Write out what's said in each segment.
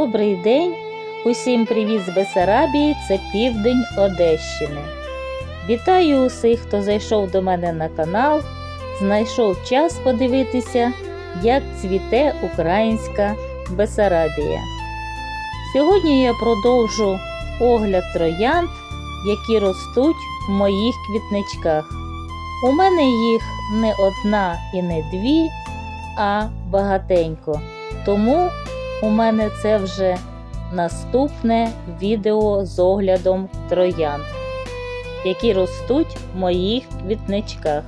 Добрий день! Усім привіт з Бесарабії, це південь Одещини. Вітаю усіх, хто зайшов до мене на канал, знайшов час подивитися, як цвіте українська Бесарабія. Сьогодні я продовжу огляд троянд, які ростуть в моїх квітничках. У мене їх не одна і не дві, а багатенько. Тому у мене це вже наступне відео з оглядом троянд, які ростуть в моїх квітничках.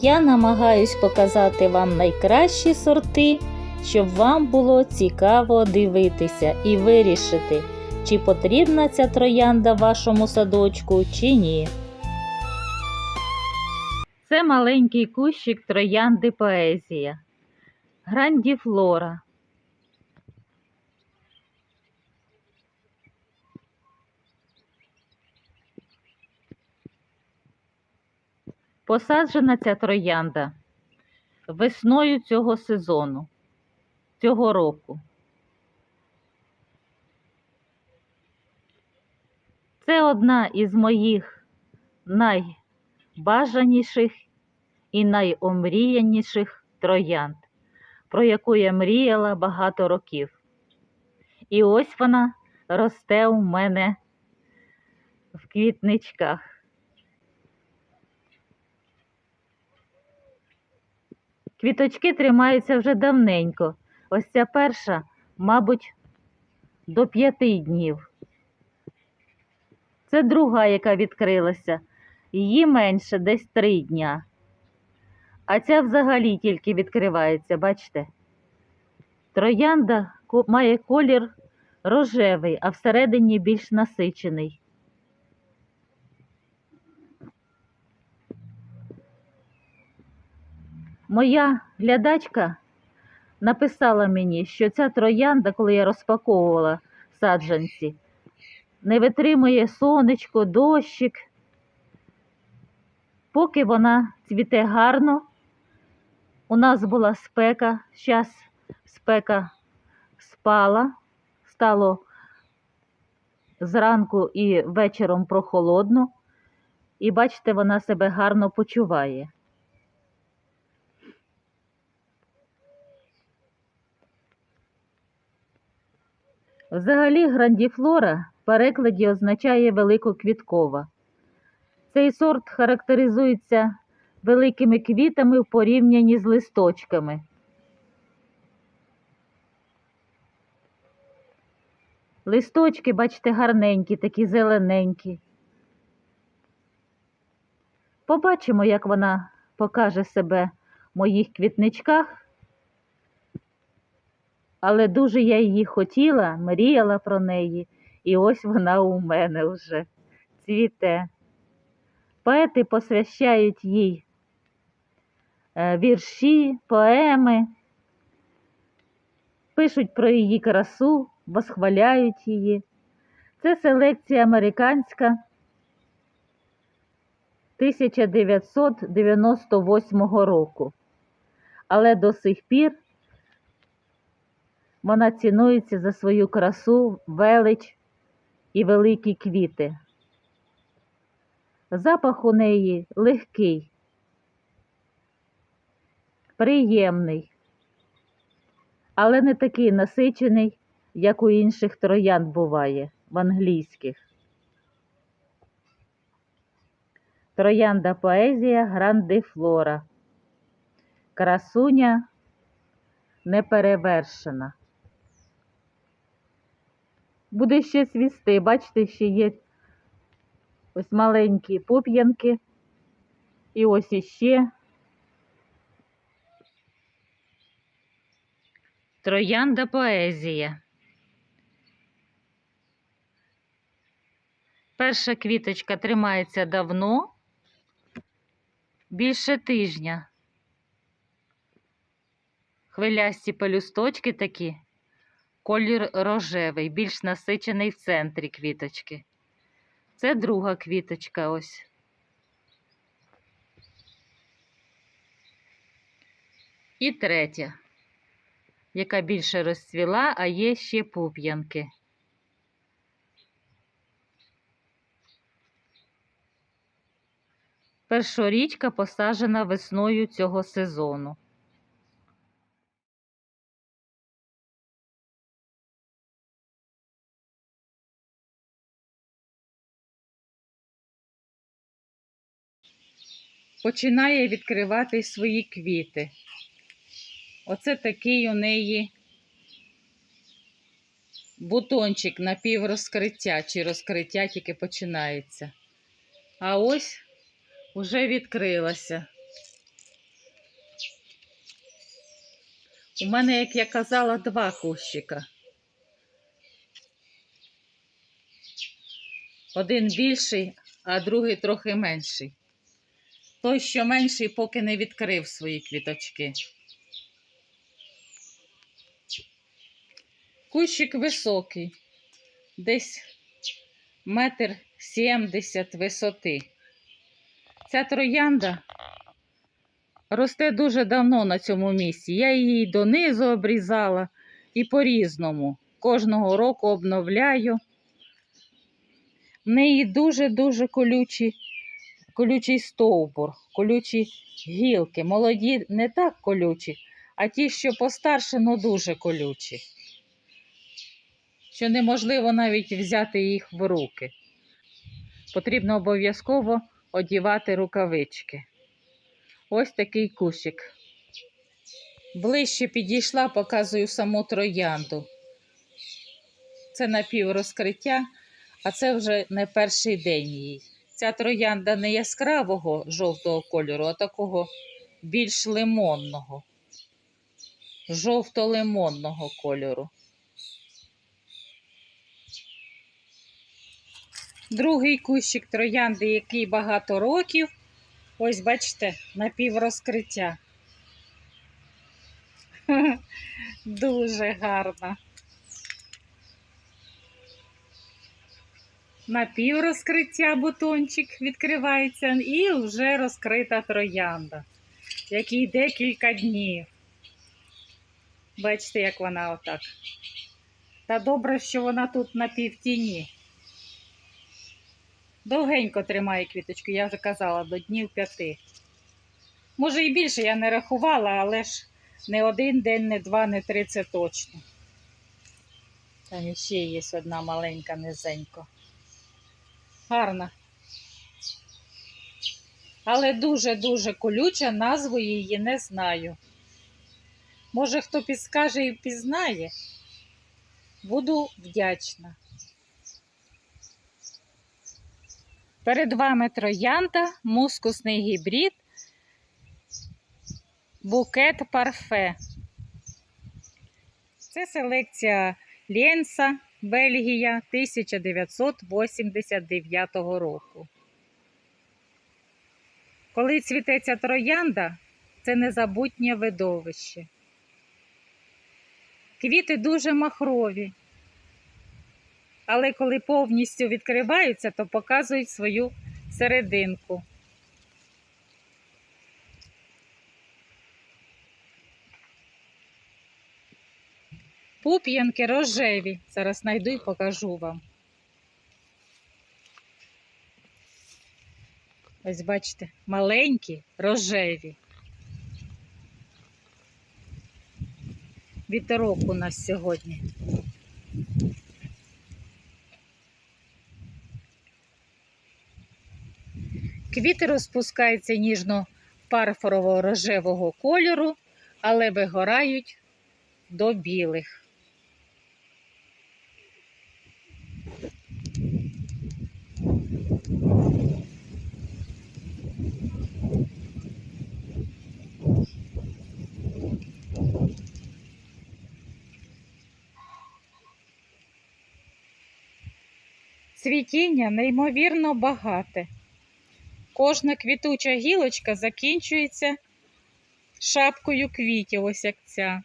Я намагаюсь показати вам найкращі сорти, щоб вам було цікаво дивитися і вирішити, чи потрібна ця троянда вашому садочку, чи ні. Це маленький кущик троянди поезія. Грандіфлора. Посаджена ця троянда весною цього сезону, цього року. Це одна із моїх найбажаніших і найомріяніших троянд, про яку я мріяла багато років. І ось вона росте у мене в квітничках. Квіточки тримаються вже давненько. Ось ця перша, мабуть, до п'яти днів. Це друга, яка відкрилася. Її менше десь три дня. А ця взагалі тільки відкривається, бачите? Троянда має колір рожевий, а всередині більш насичений. Моя глядачка написала мені, що ця троянда, коли я розпаковувала саджанці, не витримує сонечко, дощик. Поки вона цвіте гарно, у нас була спека, зараз спека спала, стало зранку і вечором прохолодно, і бачите, вона себе гарно почуває. Взагалі грандіфлора в перекладі означає великоквіткова. Цей сорт характеризується великими квітами в порівнянні з листочками. Листочки, бачите, гарненькі, такі зелененькі. Побачимо, як вона покаже себе в моїх квітничках. Але дуже я її хотіла, мріяла про неї, і ось вона у мене вже цвіте. Поети посвящають їй е, вірші, поеми, пишуть про її красу, восхваляють її. Це селекція американська 1998 року. Але до сих пір вона цінується за свою красу, велич і великі квіти. Запах у неї легкий, приємний, але не такий насичений, як у інших троянд буває в англійських. Троянда поезія грандифлора. Красуня неперевершена. Буде ще свісти, бачите, ще є ось маленькі пуп'янки. І ось іще. Троянда поезія. Перша квіточка тримається давно, більше тижня. Хвилясті пелюсточки такі, колір рожевий, більш насичений в центрі квіточки. Це друга квіточка ось. І третя. яка більше розцвіла, а є ще пуп'янки. Першорічка посаджена весною цього сезону. Починає відкривати свої квіти. Оце такий у неї бутончик напіврозкриття, чи розкриття тільки починається. А ось уже відкрилася. У мене, як я казала, два кущика. Один більший, а другий трохи менший. Той, що менший, поки не відкрив свої квіточки. Кущик високий, десь метр сімдесят висоти. Ця троянда росте дуже давно на цьому місці. Я її донизу обрізала і по-різному. Кожного року обновляю. В неї дуже-дуже колючі, колючий стовбур, колючі гілки. Молоді не так колючі, а ті, що постарше, ну дуже колючі. Що неможливо навіть взяти їх в руки. Потрібно обов'язково одівати рукавички. Ось такий кущик. Ближче підійшла, показую саму троянду. Це напіврозкриття, а це вже не перший день її. Ця троянда не яскравого жовтого кольору, а такого більш лимонного, жовто-лимонного кольору. Другий кущик троянди, який багато років. Ось, бачите, напіврозкриття. Дуже гарно. Напіврозкриття бутончик відкривається і вже розкрита троянда, якій декілька днів. Бачите, як вона отак. Та добре, що вона тут на півтіні. Довгенько тримає квіточку, я вже казала, до днів п'яти. Може і більше я не рахувала, але ж не один день, не два, не три це точно. Там ще є одна маленька низенька. Гарна. Але дуже-дуже колюча, назву її не знаю. Може, хто підскаже і пізнає, буду вдячна. Перед вами троянда, мускусний гібрид, букет парфе. Це селекція Ленса, Бельгія 1989 року. Коли цвітеться троянда, це незабутнє видовище. Квіти дуже махрові, але коли повністю відкриваються, то показують свою серединку. Пуп'янки рожеві. Зараз знайду і покажу вам. Ось бачите, маленькі, рожеві. Вітерок у нас сьогодні. Квіти розпускаються ніжно парфорового рожевого кольору, але вигорають до білих. Цвітіння неймовірно багате. Кожна квітуча гілочка закінчується шапкою квітів, ось як ця.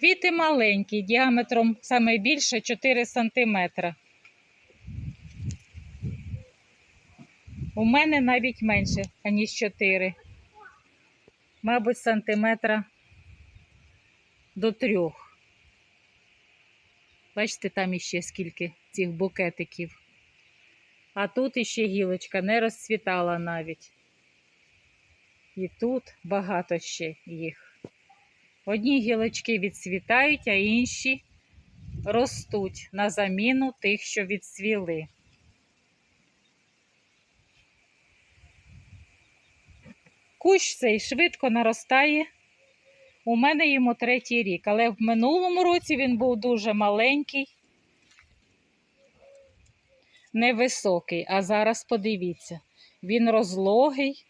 Квіти маленькі, діаметром саме більше 4 см. У мене навіть менше, аніж 4. мабуть, сантиметра до трьох. Бачите, там іще скільки цих букетиків. А тут іще гілочка не розцвітала навіть. І тут багато ще їх. Одні гілочки відцвітають, а інші ростуть на заміну тих, що відцвіли. Кущ цей швидко наростає. У мене йому третій рік, але в минулому році він був дуже маленький, невисокий. А зараз подивіться, він розлогий,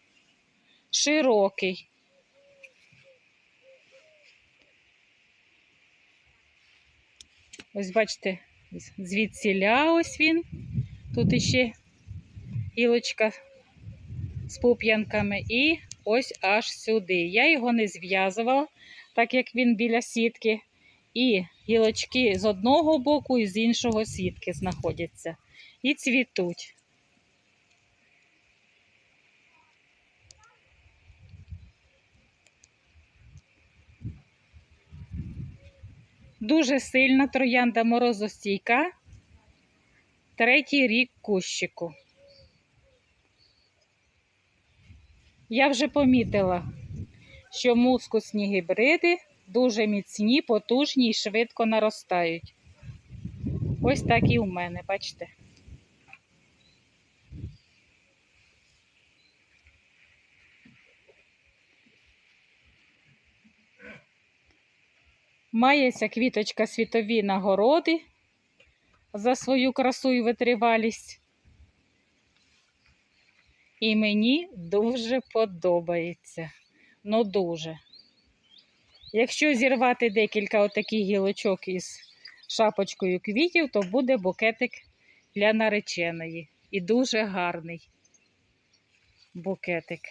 широкий. Ось бачите, звідсіля ось він. Тут іще гілочка з пуп'янками. І ось аж сюди. Я його не зв'язувала, так як він біля сітки. І гілочки з одного боку і з іншого сітки знаходяться. І цвітуть. Дуже сильна троянда морозостійка. Третій рік кущику. Я вже помітила, що мускусні гібриди дуже міцні, потужні і швидко наростають. Ось так і у мене, бачите. Мається квіточка світові нагороди за свою красу і витривалість. І мені дуже подобається. Ну дуже. Якщо зірвати декілька отаких гілочок із шапочкою квітів, то буде букетик для нареченої. І дуже гарний букетик.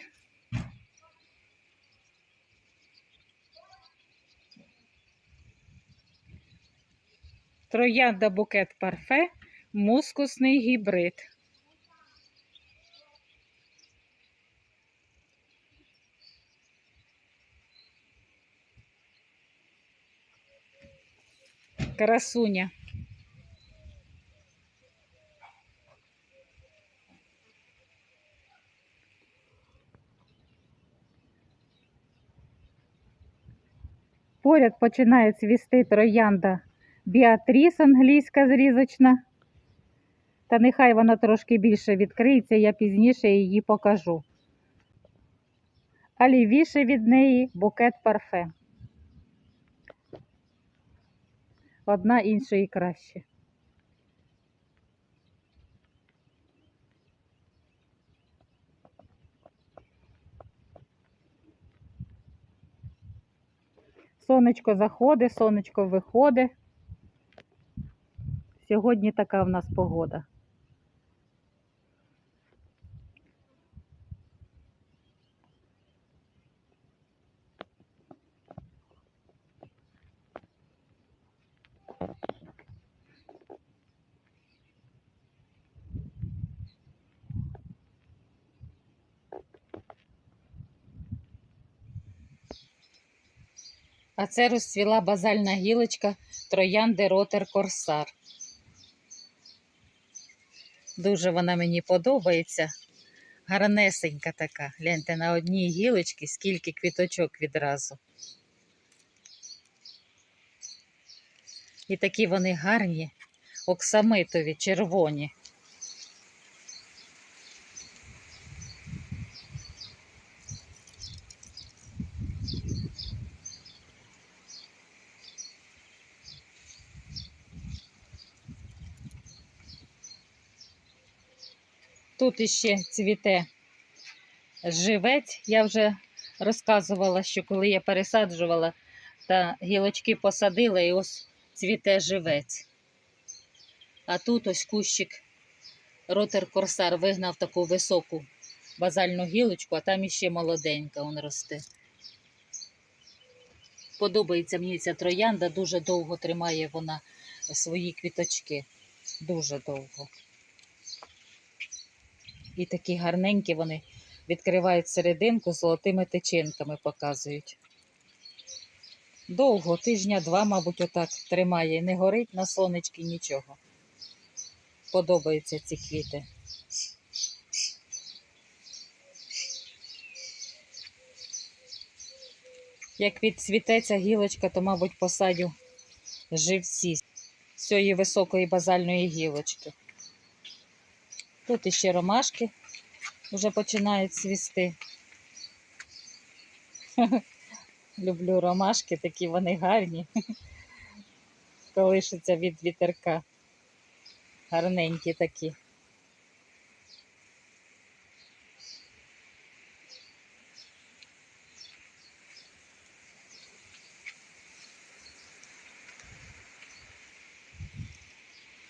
Троянда букет парфе, мускусний гібрид. Красуня. Поряд починає цвісти троянда Біатріс англійська зрізочна. Та нехай вона трошки більше відкриється, я пізніше її покажу. А лівіше від неї букет парфе. Одна іншої краще. Сонечко заходить, сонечко виходить. Сьогодні така в нас погода. А це розцвіла базальна гілочка троянди Ротер Корсар. Дуже вона мені подобається. Гарнесенька така. Гляньте на одній гілочці, скільки квіточок відразу. І такі вони гарні, оксамитові, червоні. Тут іще цвіте живець. Я вже розказувала, що коли я пересаджувала, та гілочки посадила і ось цвіте живець. А тут ось кущик ротер корсар вигнав таку високу базальну гілочку, а там іще молоденька он росте. Подобається мені ця троянда, дуже довго тримає вона свої квіточки. Дуже довго. І такі гарненькі вони відкривають серединку золотими тичинками показують. Довго, тижня два, мабуть, отак тримає. Не горить на сонечки нічого. Подобаються ці квіти. Як відцвітеться гілочка, то, мабуть, посадю живці з цієї високої базальної гілочки. Тут іще ромашки вже починають цвісти. Люблю ромашки, такі вони гарні. Колишуться від вітерка. Гарненькі такі.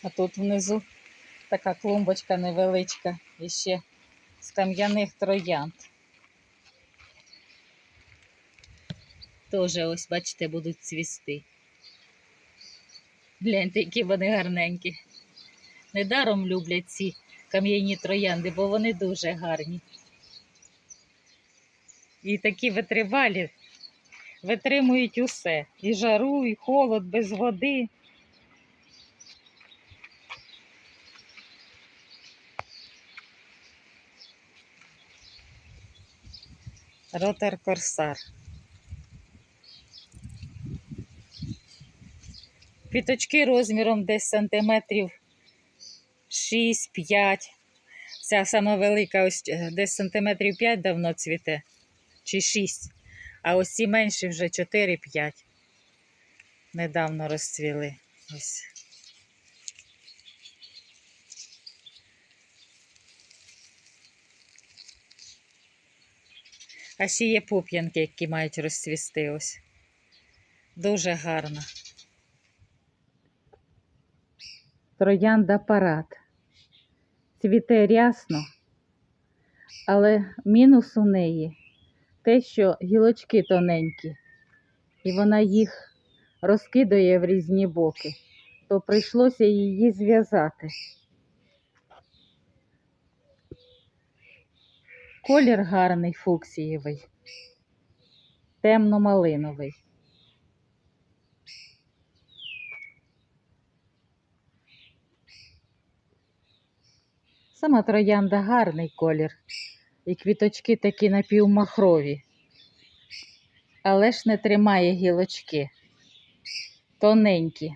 А тут внизу така клумбочка невеличка, іще з кам'яних троянд. Тоже ось, бачите, будуть цвісти. Гляньте, які вони гарненькі. Недаром люблять ці кам'яні троянди, бо вони дуже гарні. І такі витривалі витримують усе. І жару, і холод без води. Ротер Корсар. Квіточки розміром десь сантиметрів 6-5. Ця сама велика, ось е, десь сантиметрів 5 давно цвіте, чи 6. А ось ці менші вже 4-5. Недавно розцвіли. Ось. А ще є пуп'янки, які мають розцвісти ось. Дуже гарно. Троянда парад. Цвіте рясно, але мінус у неї те, що гілочки тоненькі, і вона їх розкидає в різні боки, то прийшлося її зв'язати. Колір гарний фуксієвий, темно-малиновий. Сама троянда гарний колір, і квіточки такі напівмахрові, але ж не тримає гілочки, тоненькі,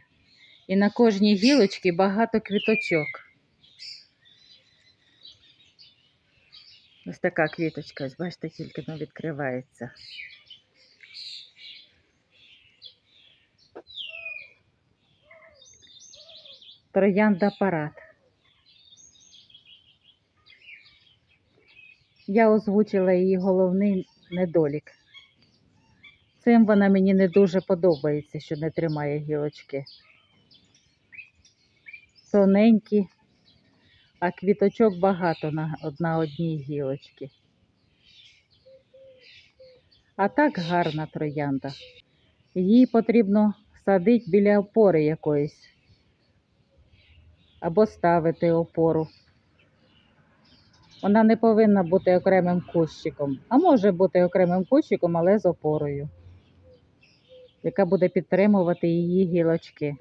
і на кожній гілочці багато квіточок. Ось така квіточка, ось бачите, тільки ну, відкривається. Троянда парад. Я озвучила її головний недолік. Цим вона мені не дуже подобається, що не тримає гілочки. Тоненькі, а квіточок багато на, на одній гілочці. А так гарна троянда. Її потрібно садити біля опори якоїсь. Або ставити опору. Вона не повинна бути окремим кущиком, а може бути окремим кущиком, але з опорою, яка буде підтримувати її гілочки.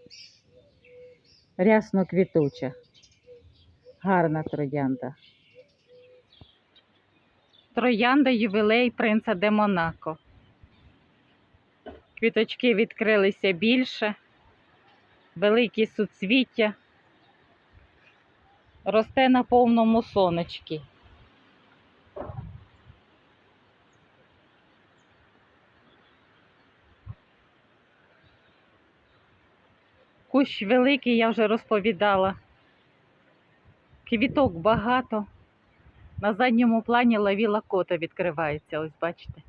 Рясно квітуча, гарна троянда. Троянда ювілей принца де Монако. Квіточки відкрилися більше, великі суцвіття росте на повному сонечці. Кущ великий, я вже розповідала. Квіток багато. На задньому плані лавіла кота відкривається, ось бачите.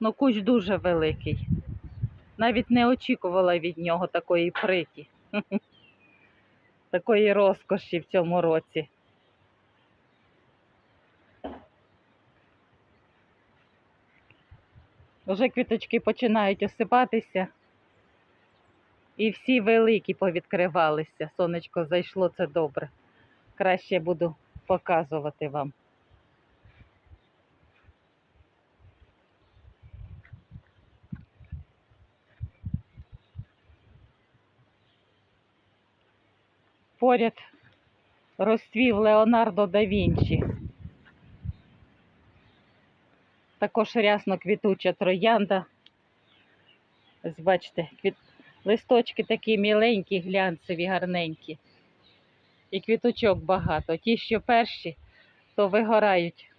Ну, кущ дуже великий. Навіть не очікувала від нього такої приті. Такої розкоші в цьому році. Вже квіточки починають осипатися. І всі великі повідкривалися. Сонечко зайшло, це добре. краще буду показувати вам. Поряд розцвів Леонардо да Вінчі. Також рясно квітуча троянда. Ось бачите, квіт... листочки такі міленькі, глянцеві, гарненькі. І квіточок багато. Ті, що перші, то вигорають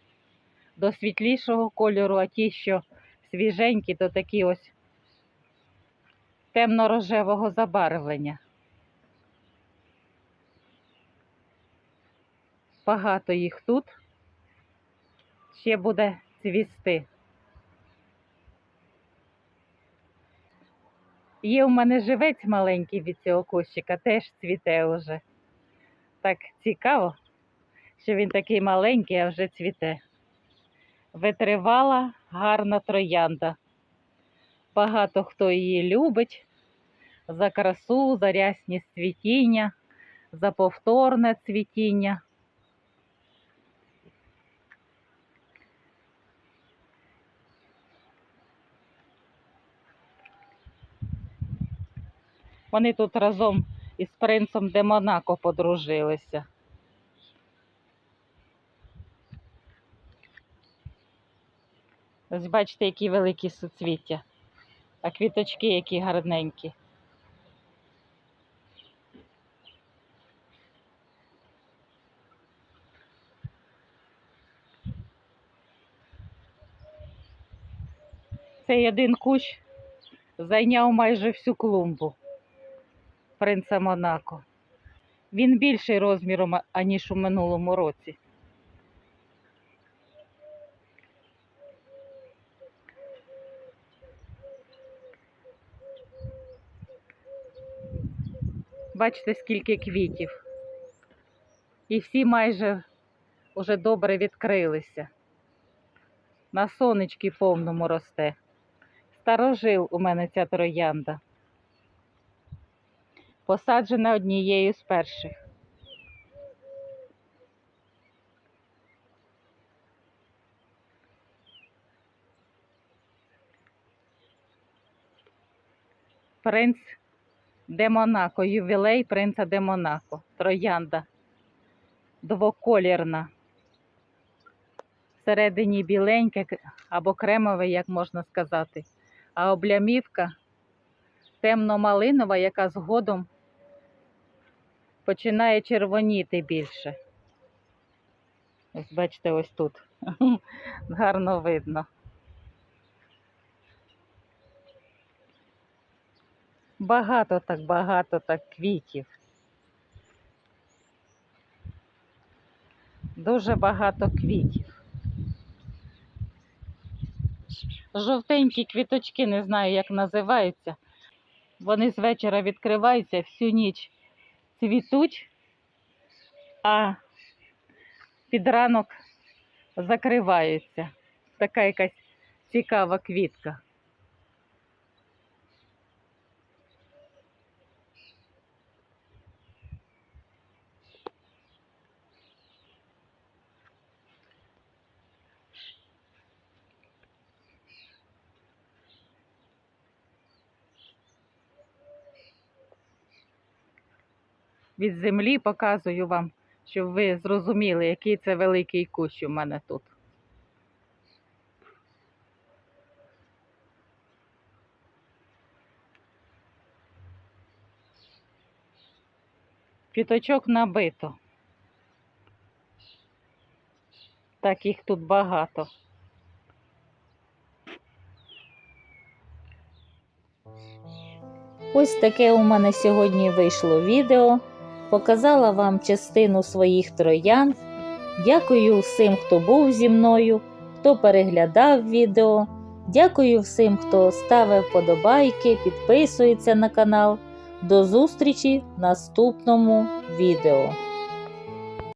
до світлішого кольору, а ті, що свіженькі, то такі ось темно-рожевого забарвлення. Багато їх тут. Ще буде цвісти. Є у мене живець маленький від цього кущика, теж цвіте уже. Так цікаво, що він такий маленький, а вже цвіте. Витривала гарна троянда. Багато хто її любить за красу, за рясність цвітіння, за повторне цвітіння. Вони тут разом із принцем де Монако подружилися. Ось бачите, які великі суцвіття, а квіточки які гарненькі. Цей один кущ зайняв майже всю клумбу принца Монако. Він більший розміром, аніж у минулому році. Бачите, скільки квітів. І всі майже уже добре відкрилися. На сонечки повному росте. Старожил у мене ця троянда посаджена однією з перших. Принц де Монако, ювілей принца де Монако, троянда двоколірна. Всередині біленьке або кремове, як можна сказати, а облямівка темно-малинова, яка згодом починає червоніти більше. Ось бачите, ось тут. Гарно видно. Багато так, багато так квітів. Дуже багато квітів. Жовтенькі квіточки, не знаю, як називаються. Вони з вечора відкриваються всю ніч цвітуть, а під ранок закриваються. Така якась цікава квітка. Від землі показую вам, щоб ви зрозуміли, який це великий кущ у мене тут. Квіточок набито. Так їх тут багато. Ось таке у мене сьогодні вийшло відео. Показала вам частину своїх троян. Дякую всім, хто був зі мною, хто переглядав відео. Дякую всім, хто ставив вподобайки, підписується на канал. До зустрічі в наступному відео.